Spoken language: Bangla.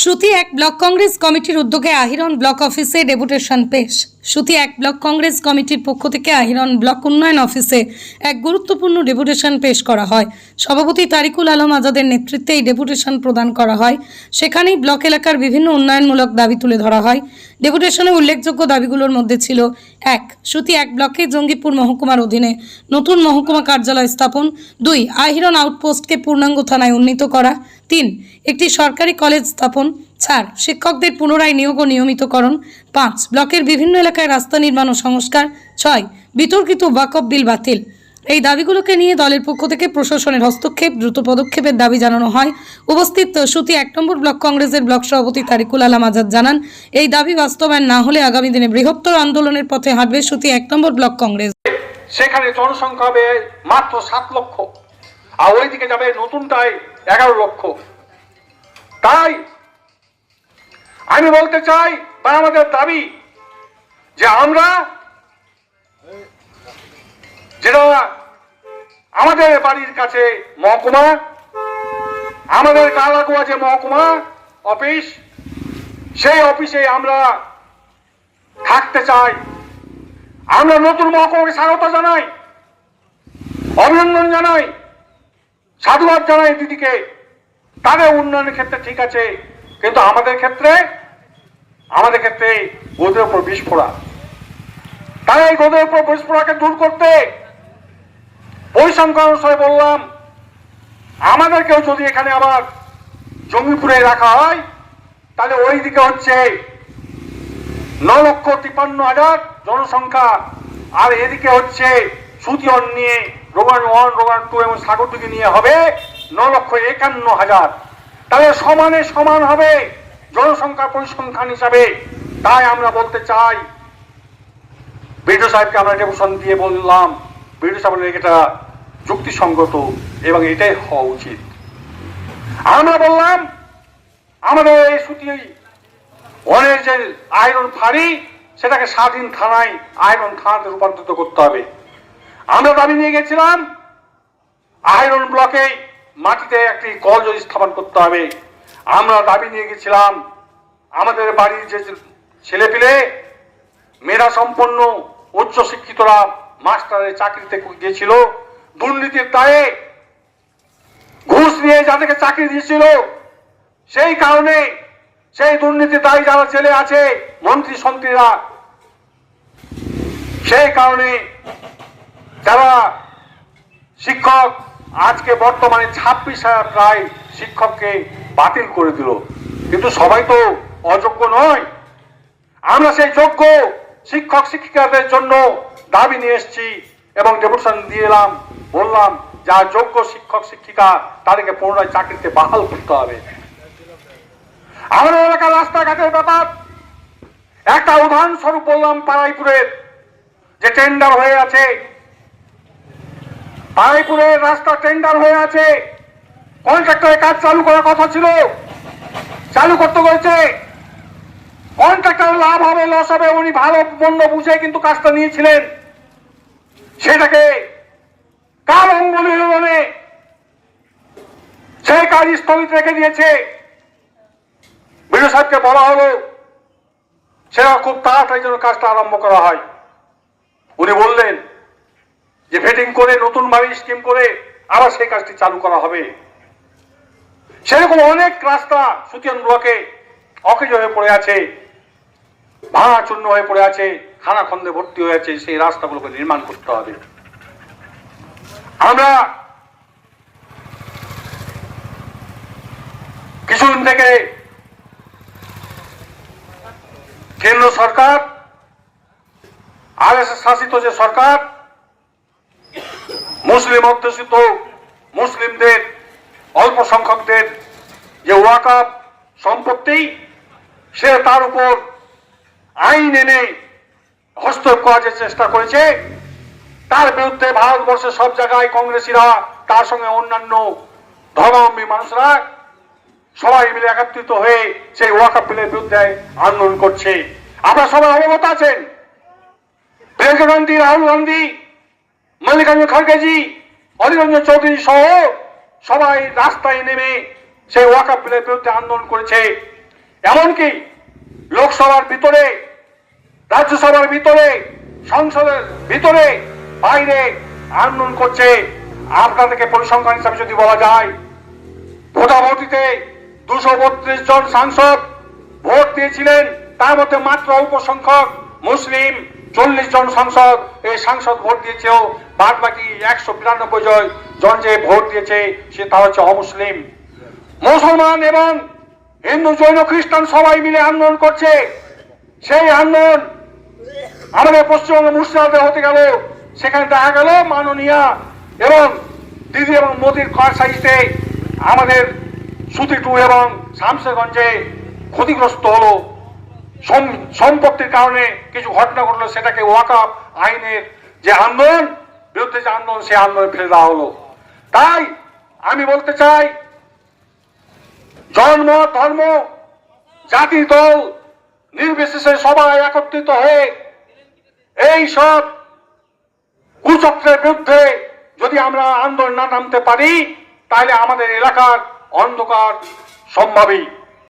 সুতি এক ব্লক কংগ্রেস কমিটির উদ্যোগে আহিরন ব্লক অফিসে ডেপুটেশন পেশ। সুতি এক ব্লক কংগ্রেস কমিটির পক্ষ থেকে আহিরন ব্লক উন্নয়ন অফিসে এক গুরুত্বপূর্ণ ডেপুটেশন পেশ করা হয়। সভাপতি তারিকুল আলম আজাদের নেতৃত্বে এই ডেপুটেশন প্রদান করা হয়। সেখানেই ব্লক এলাকার বিভিন্ন উন্নয়নমূলক দাবি তুলে ধরা হয়। ডেপুটেশনে উল্লেখযোগ্য দাবিগুলোর মধ্যে ছিল, এক, সুতি এক ব্লকে জঙ্গিপুর মহকুমার অধীনে নতুন মহকুমা কার্যালয় স্থাপন। দুই, আহিরন আউটপোস্টকে পূর্ণাঙ্গ থানায় উন্নীত করা। তিন, একটি সরকারি কলেজ স্থাপন। চার শিক্ষকদের পুনরায় নিয়োগ ও নিয়মিতকরণ। পাঁচ, ব্লকের বিভিন্ন এলাকায় রাস্তা নির্মাণ ও সংস্কার। ছয়, বিতর্কিত ওয়াকফ বিল বাতিল। এই দাবিগুলোকে নিয়ে দলের পক্ষ থেকে প্রশাসনের হস্তক্ষেপ, দ্রুত পদক্ষেপের দাবি জানানো হয়। উপস্থিত সুতি এক নম্বর ব্লক কংগ্রেসের ব্লক সভাপতি তারিকুল আলম আজাদ জানান, এই দাবি বাস্তবায়ন না হলে আগামী দিনে বৃহত্তর আন্দোলনের পথে হাঁটবে সুতি এক নম্বর ব্লক কংগ্রেস। সেখানে জনসংখ্যা হবে মাত্র সাত লক্ষ, আর ওইদিকে যাবে নতুনটাই এগারো লক্ষ। তাই আমি বলতে চাই বা আমাদের দাবি যে আমরা যেটা আমাদের বাড়ির কাছে মহকুমা, আমাদের কালাকুয়া যে মহকুমা অফিস, সেই অফিসে আমরা থাকতে চাই। আমরা নতুন মহকুমাকে স্বাগত জানাই, অভিনন্দন জানাই, সাধুবাদ জানাই দিদিকে। তাদের উন্নয়নের ক্ষেত্রে ঠিক আছে কিন্তু আমাদের ক্ষেত্রে আমাদের ক্ষেত্রে গোদের উপর বিস্ফোরা তাই এই গোদের উপর বিস্ফোরাকে দূর করতে পরিসংখ্যান অনুসারে বললাম আমাদেরকেও যদি এখানে আবার জমি জঙ্গিপুরে রাখা হয়, তাহলে ওই দিকে হচ্ছে ন লক্ষ তিপ্পান্ন হাজার জনসংখ্যা, আর এদিকে হচ্ছে সুতিয়ন নিয়ে রোমান ওয়ান রোমান টু এবং সাগরদিকে নিয়ে হবে ন লক্ষ একান্ন হাজার। তাহলে সমানে সমান হবে, জনসংখ্যা পরিসংখ্যান হিসাবে। তাই আমরা বলতে চাই, বিডিও সাহেবকে আমরা ডেপুশন দিয়ে বললাম, বিডিও সাহেবের এটা যুক্তিসঙ্গত এবং এটাই হওয়া উচিত। আমরা বললাম, আমাদের এই সুতি অনেক যে আয়রন ফাঁড়ি সেটাকে স্বাধীন থানায় আয়রন থানাতে রূপান্তরিত করতে হবে। আমরা দাবি নিয়ে গেছিলাম, আয়রন ব্লকে মাটিতে একটি কল যদি স্থাপন করতে হবে, আমরা দাবি নিয়ে গেছিলাম, আমাদের বাড়ির যে ছেলেপিলে, মেধা সম্পন্ন, উচ্চ শিক্ষিতরা মাস্টারের চাকরিতে গিয়েছিল, দুর্নীতির দায়ে ঘুষ নিয়ে যাদেরকে চাকরি দিয়েছিল, সেই কারণে সেই দুর্নীতি দায়ী যারা ছেলে আছে, মন্ত্রী সন্ত্রীরা, সেই কারণে যারা শিক্ষক আজকে বর্তমানে ছাব্বিশ হাজার প্রায় শিক্ষককে বাতিল করে দিল। কিন্তু সবাই তো অযোগ্য নয়। আমরা সেই যোগ্য শিক্ষক শিক্ষিকাদের জন্য দাবি নিয়ে এসেছি এবং ডেপুটেশন দিয়ে এলাম, বললাম, যা যোগ্য শিক্ষক শিক্ষিকা, তাদেরকে পুনরায় চাকরিতে বাহাল করতে হবে। আমাদের এলাকার রাস্তাঘাটের ব্যাপার, একটা উদাহরণস্বরূপ বললাম পাড়াইপুরের, যে টেন্ডার হয়ে আছে পাড়াইপুরের রাস্তা টেন্ডার হয়ে আছে। কন্ট্রাক্টরের কাজ চালু করার কথা ছিল। চালু করতে হয়েছে কন্ট্রাক্টর লাভ হবে লস হবে, উনি ভালো মন্দ বুঝে কিন্তু কাজটা নিয়েছিলেন। সেটাকে কাল অঙ্গনে সেই কাজ স্থগিত রেখে দিয়েছে। বিডিও সাহেবকে বলা হলো, সেটা খুব তাড়াতাড়ি যেন কাজটা আরম্ভ করা হয়। উনি বললেন যে ভেটিং করে, নতুন বাড়ি স্কিম করে আবার সেই কাজটি চালু করা হবে। সেরকম অনেক রাস্তা সুতিয়ান ব্লকে অকেজ হয়ে পড়ে আছে, ভাঙা চূর্ণ হয়ে পড়ে আছে, খানা খন্দে ভর্তি হয়ে আছে, সেই রাস্তাগুলোকে নির্মাণ করতে হবে। আমরা কিছুদিন থেকে কেন্দ্র সরকার আর শাসিত যে সরকার মুসলিম অধ্যুষিত মুসলিমদের, অল্প সংখ্যকদের যে ওয়াকাপ সম্পত্তি, সে তার উপর আইন এনে হস্তক্ষেপ করার চেষ্টা করেছে, তার বিরুদ্ধে ভারতবর্ষের সব জায়গায় কংগ্রেসীরা, তার সঙ্গে অন্যান্য ধর্মাবলম্বী মানুষরা সবাই মিলে একত্রিত হয়ে সেই ওয়াকাপ বিলের বিরুদ্ধে আন্দোলন করছে। আপনারা সবাই অবগত আছেন। প্রিয়াঙ্কা গান্ধী, রাহুল গান্ধী মল্লিকার্জুন খড়গেজি অধীর চৌধুরী সহ সবাই রাস্তায় নেমে সেই ওয়াকাপ বিলের বিরুদ্ধে আন্দোলন করেছে। এমনকি লোকসভার ভিতরে, রাজ্যসভার ভিতরে, সংসদের ভিতরে বাইরে আন্দোলন করছে। আপনাদেরকে পরিসংখ্যান হিসাবে যদি বলা যায় ভোটাভুটিতে দুশো বত্রিশ জন সাংসদ ভোট দিয়েছিলেন, তার মধ্যে মাত্র অল্প সংখ্যক মুসলিম চল্লিশ জন সংসদ, এই সাংসদ ভোট দিয়েছেও বাদ বাকি একশো বিরানব্বই জন যে ভোট দিয়েছে সে তা হচ্ছে অমুসলিম। মুসলমান এবং হিন্দু জৈন খ্রিস্টান সবাই মিলে আন্দোলন করছে। সেই আন্দোলন আমাদের পশ্চিমবঙ্গ মুর্শিদাবাদে হতে গেল, সেখানে দেখা গেল মাননীয়া এবং দিদি এবং মোদির কর সাইজতে আমাদের সুতিটু এবং শামসেরগঞ্জে ক্ষতিগ্রস্ত হলো। সম্পত্তির কারণে কিছু ঘটনা ঘটলো, সেটাকে ওয়াকাপ আইনের যে আন্দোলন, বিরুদ্ধে যে আন্দোলন, সেই আন্দোলন ফেলে দেওয়া হলো। তাই আমি বলতে চাই, জন্ম, ধর্ম, জাতি, দল নির্বিশেষে সবাই একত্রিত হয়ে এই সব কুচক্রের বিরুদ্ধে যদি আমরা আন্দোলন না নামতে পারি, তাহলে আমাদের এলাকার অন্ধকার সম্ভাবী